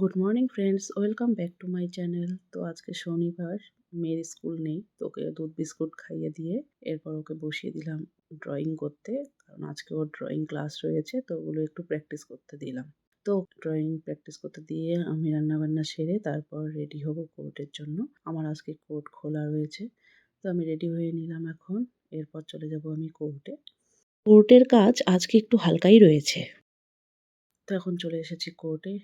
Good morning friends welcome back to my channel তো আজকে শনিবার, মেয়ের স্কুল নেই, তো ওকে দুধ বিস্কুট খাইয়ে দিয়ে এরপর ওকে বসিয়ে দিলাম ড্রয়িং করতে। কারণ আজকে ওর ড্রয়িং ক্লাস রয়েছে, তো ওগুলো একটু প্র্যাকটিস করতে দিলাম। তো ড্রয়িং প্র্যাকটিস করতে দিয়ে আমি রান্নাবান্না সেরে তারপর রেডি হব কোর্টের জন্য। আমার আজকে কোর্ট খোলা রয়েছে, তো আমি রেডি হয়ে নিলাম এখন। এরপর চলে যাব আমি কোর্টে কোর্টের কাজ আজকে একটু হালকাই রয়েছে। তো এখন চলে এসেছি কোর্টে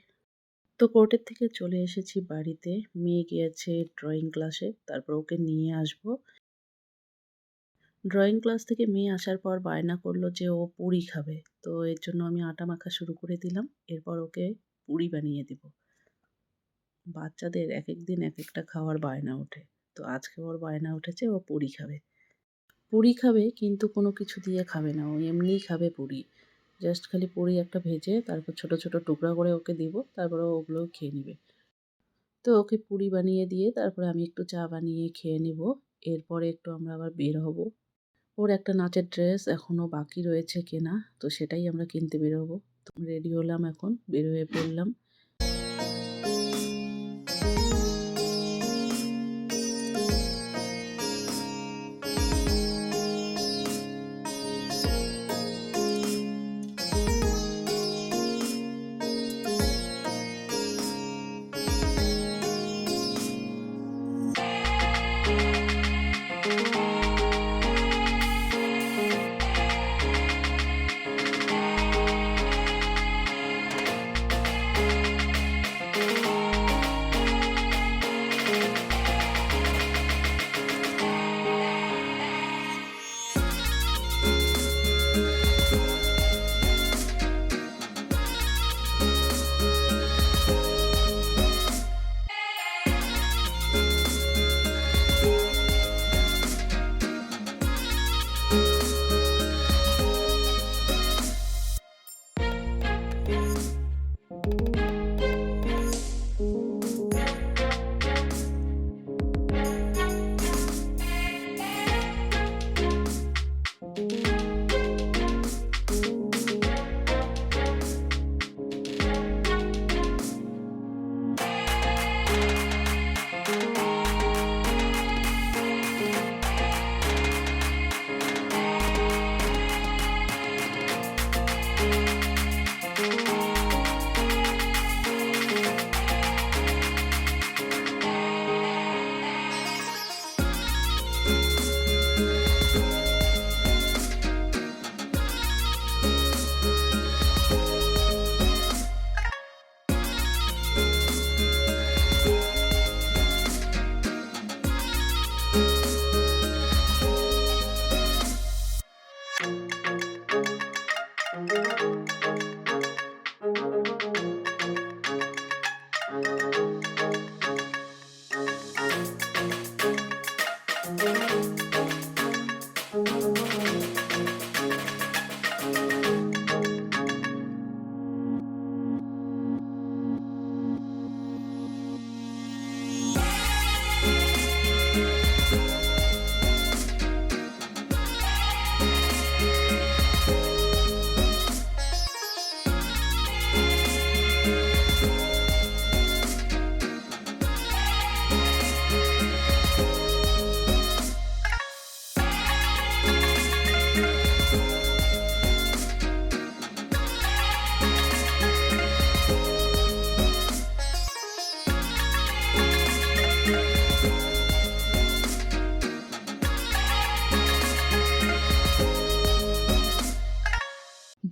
তো কোর্টের থেকে চলে এসেছি বাড়িতে। মেয়ে গিয়েছে ড্রয়িং ক্লাসে তারপর ওকে নিয়ে আসব। ড্রয়িং ক্লাস থেকে মেয়ে আসার পর বায়না করল যে ও পুরি খাবে। তো এর জন্য আমি আটা মাখা শুরু করে দিলাম। এরপর ওকে পুরি বানিয়ে দিব। বাচ্চাদের এক এক দিন এক একটা খাওয়ার বায়না ওঠে। তো আজকে ওর বায়না উঠেছে, ও পুরি খাবে। পুরি খাবে, কিন্তু কোনো কিছু দিয়ে খাবে না। ও এমনিই খাবে পুরি। জাস্ট খালি পুরি একটা ভেজে তারপর ছোট ছোট টুকরা করে ওকে দিব, তারপরে ওগুলো খেয়ে নেবে। তো ওকে পুরি বানিয়ে দিয়ে তারপরে আমি একটু চা বানিয়ে খেয়ে নেব, এরপরে একটু আমরা আবার বের হব। ওর একটা নাচের ড্রেস এখনও বাকি রয়েছে কেনা, তো সেটাই আমরা কিনতে বেরোবো রেডি হলাম এখন, বের হয়ে পড়লাম।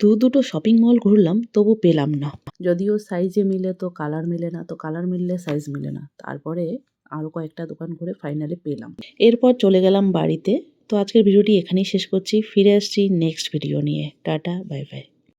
দু দুটো শপিং মল ঘুরলাম তবু পেলাম না। যদিও সাইজে মিলে তো কালার মিলে না তো কালার মিললে সাইজ মিলে না। তারপরে আরও কয়েকটা দোকান ঘুরে ফাইনালি পেলাম। এরপর চলে গেলাম বাড়িতে। তো আজকের ভিডিওটি এখানেই শেষ করছি। ফিরে আসছি নেক্সট ভিডিও নিয়ে। Tata bye bye